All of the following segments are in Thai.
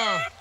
จ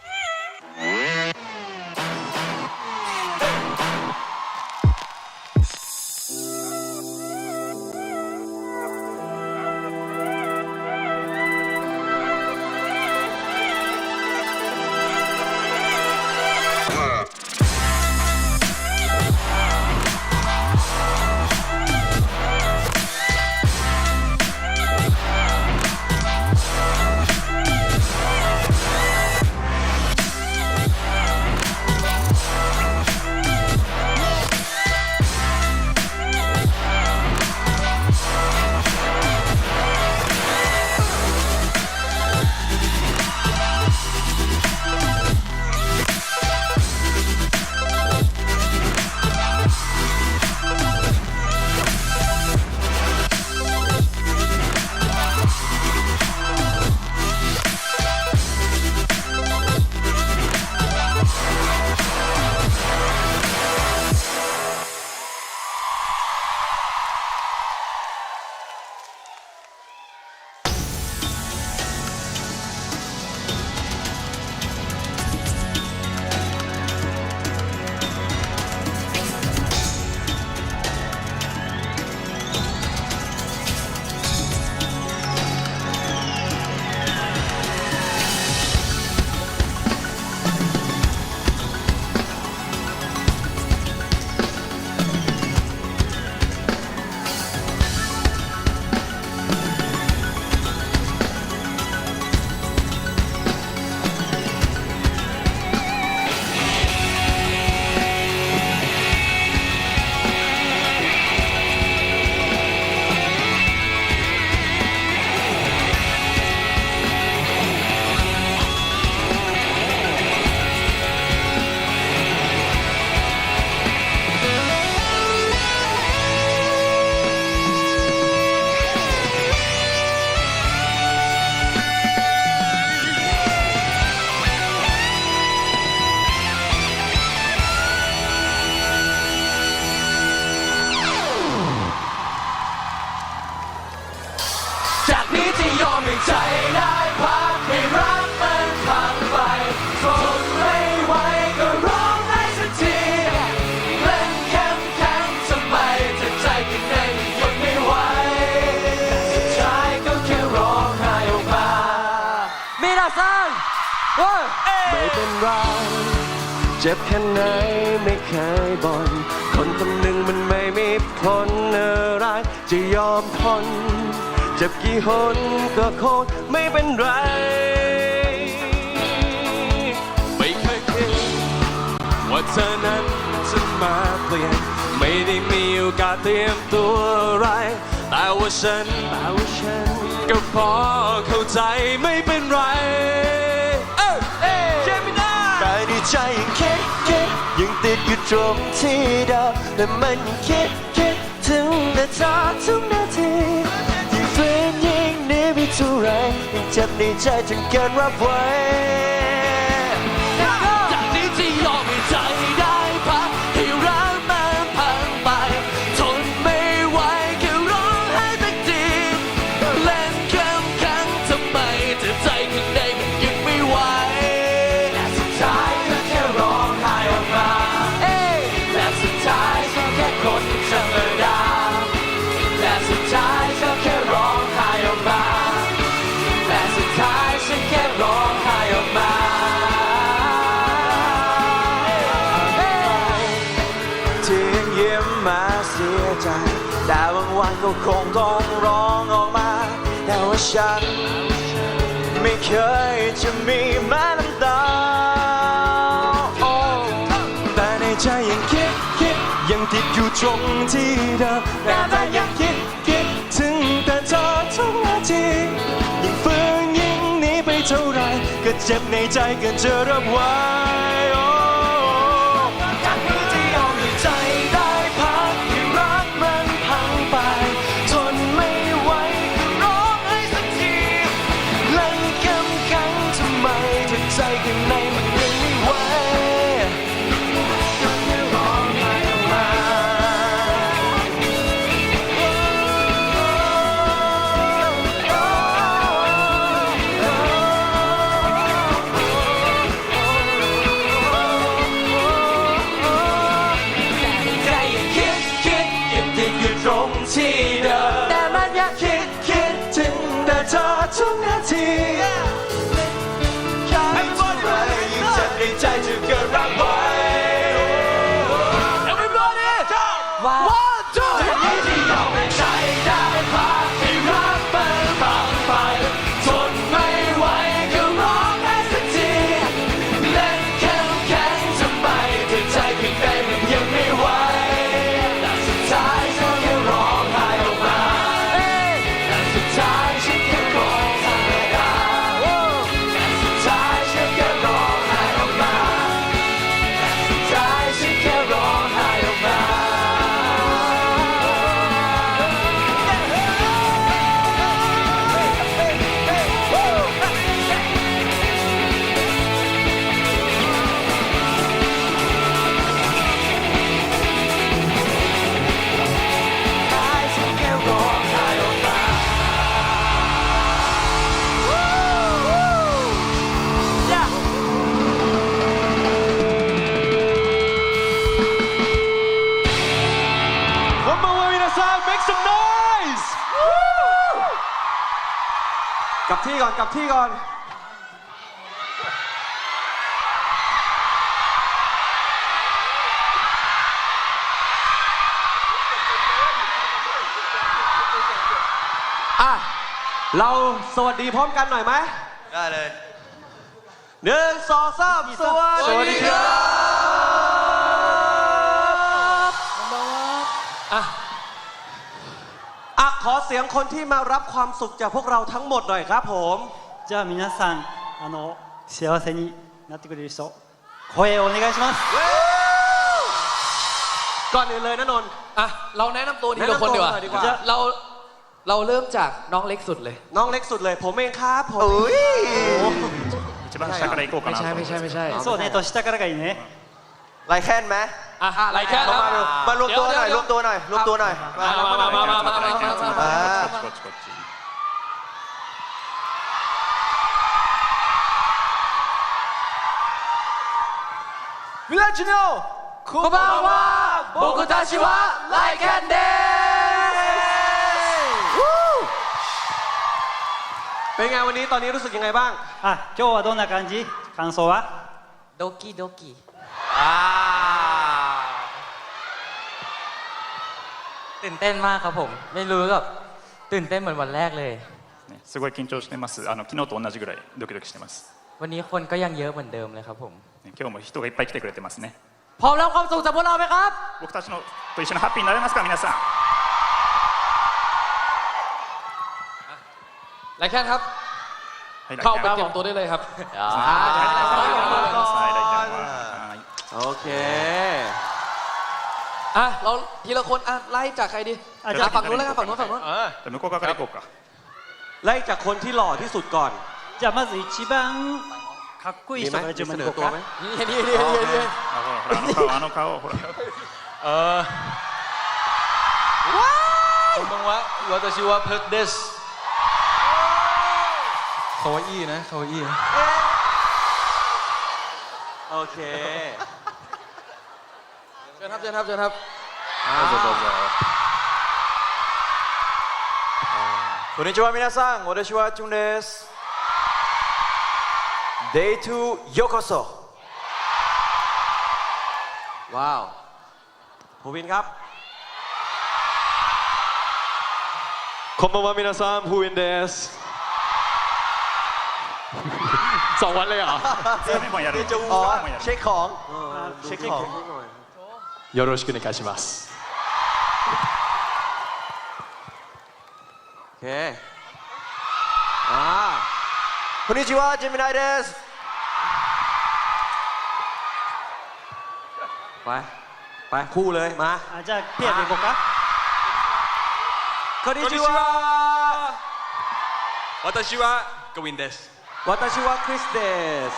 จ็บแค่ไหนไม่เคยบ่นคนคนหนึ่งมันไม่มีผลอะไรจะยอมทนเจ็บกี่หนก็คงไม่เป็นไร ไม่เคยคิดว่าเธอนั้นจะมาเปลี่ยน ไม่ได้มีโอกาสเตรียมตัวอะไร แต่ว่าฉันแต่ว่าฉัน ก็พอเข้าใจไม่เป็นไร ใจยังคิดคิดยังติดอยู่ตรงที่เดิมและมันยังคิดคิดถึงแต่เธอทุกนาทียิ่งฝืนยิ่งหนีไปเท่าไรยิ่งเจ็บในใจจนเกินรับไหว ก็คงต้องร้องออกมาแต่ว่าฉัน ไม่เคยจะมีแม้น้ำตาโอ้แต่ในใจยังคิดคิดยังติดอยู่ตรงที่เดิมแต่แต่ยังคิดคิดถึงแต่เธอทุกนาทียิ่งฝืนยิ่งหนีไปเท่าไรก็เจ็บในใจเกินจะรับไหว 같이 กลับที่ก่อนกลับที่ก่อน อะ เราสวัสดีพร้อมกันหน่อยไหมได้เลย หนึ่งสองสามสวัสดีครับ อะอะ ขอเสียงคนที่มารับความสุขจากพวกเราทั้งหมดหน่อยครับผม じゃあ皆さんあの幸せになってくれる人声をお願いします ก่อนอื่นเลยนะนนท์ อ่ะ เราแนะนำตัวทีละคนดีกว่า แนะนำตัวหน่อยดีกว่า จะเราเราเริ่มจากน้องเล็กสุดเลย น้องเล็กสุดเลย ผมเองครับผม 一番下から行こうか ไม่ なと ใช่ 思い ไม่ ます ใช่ไม่ใช่ そうね年下からがいいね ไรแค้นไหม อะอะไรแค่มาามามารวมตัวหน่อยรวมตัวหน่อยรวมตัวหน่อยมามามามามามามาวิลเลจโนคุบาวะบุกุตาชิวะไลแคนเดเป็นไงวันนี้ตอนนี้รู้สึกยังไงบ้างอะ今日はどんな感じ感想はドキドキああ ตื่นเต้นมากครับผม ไม่รู้แบบตื่นเต้นเหมือนวันแรกเลย ねすごい緊張してますあの昨日と同じぐらいドキドキしてます วันนี้คนก็ยังเยอะเหมือนเดิมเลยครับผม ね今日も人がいっぱい来てくれてますね พร้อมรับความสุขจากพวกเราไหมครับ 僕たちのと一緒にハッピーになれますか皆さん ไรแค่ครับ はい เข้าไป ライ เตรี キャ ย ン มตัวได้เลยครับ はいはいライキャンははい โอเค อ่ะ เราทีละคน อ่ะ ไล่จากใครดี あじ อ่ะ ゃ ฝั่งนู้นแล้วกันฝั่งนู้นฝั่งนู้น じゃあ向こう側から行こうか ไล่จากคนที่หล่อที่สุดก่อน じゃあまず一番かっこいい มี 人 ไหม から มี 順 เส 番 น に อ いこう ตัว か ไหม นี่นี่นี่นี่นี่ あほらほらあの顔あの顔ほら เออこんばんは私はペッですคาวาอี้นะคาวาอี้นะ โอเค เชิญครับเชิญครับเชิญครับ どうぞどうぞこんにちは皆さん私はチュンです Day 2ようこそว้าวภูวินครับこんばんは皆さんภูวินですสองวันเลยเหรอ メンバーやる อ๋อ メンバーやる เช็คของเช็คของ よろしくお願いします โอเคอ่าこんにちはジェミナイですไปไปคู่เลยมา あじゃあペアでいこうかこんにちこんにちはは私はกวินです私はクリスです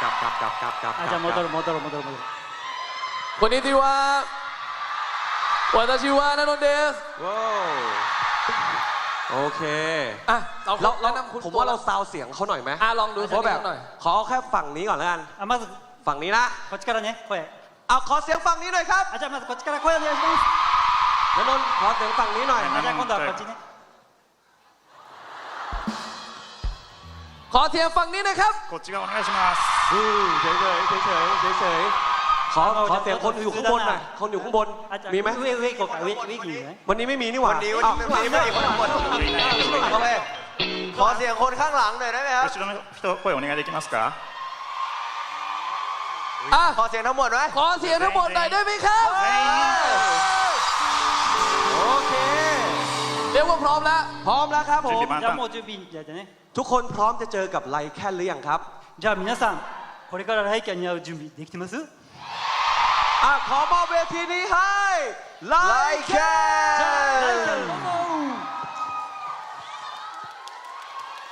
กลับกลับกลับกลับกลับ あじゃあ戻る戻る戻る戻る คนนี้ที่ว่าวัตชิวานนท์เดส ว้าวโอเค อ่ะเรา เราเรา แนะนำคุณ ผมว่าเราซาวเสียงเขาหน่อยไหม อ่ะลองดู เพราะแบบ สักนิดหน่อย ขอเอาแค่ฝั่งนี้ก่อนแล้วกัน あまず ฝั่งนี้นะ こっちからね声 เอาขอเสียงฝั่งนี้หน่อยครับ あじゃあまずこっちから声お願いします แล้วนนท์ขอเสียงฝั่งนี้หน่อย じゃあ今度はこっちね ขอเทียมฝั่งนี้นะครับ こっち側お願いします อืมเฉยๆเฉยๆเฉยๆ ขอขอเสียงคนอยู่ข้างบนหน่อยคนอยู่ข้างบน あじゃあ มีไหม 上上行こうか上上行くね วันนี้ไม่มีนี่หว่า วันนี้วันนี้วันนี้ไม่มีคนทั้งหมดโอเคขอเสียงคนข้างหลังหน่อยได้ไหมครับ 後ろの人声お願いできますか อ่ะ ขอเสียงทั้งหมดไหม ขอเสียงทั้งหมดหน่อยได้ไหมครับ โอเค เรียกว่าพร้อมแล้ว พร้อมแล้วครับผ 準 ม 備万じゃあも端う準備やってね ทุกคนพร้อมจะเจอกับไลแคนหรือยังครับ じゃあ皆さんこれからライキャに会う準備できてます ขอมอบเวทีนี้ให้ไลค์แคน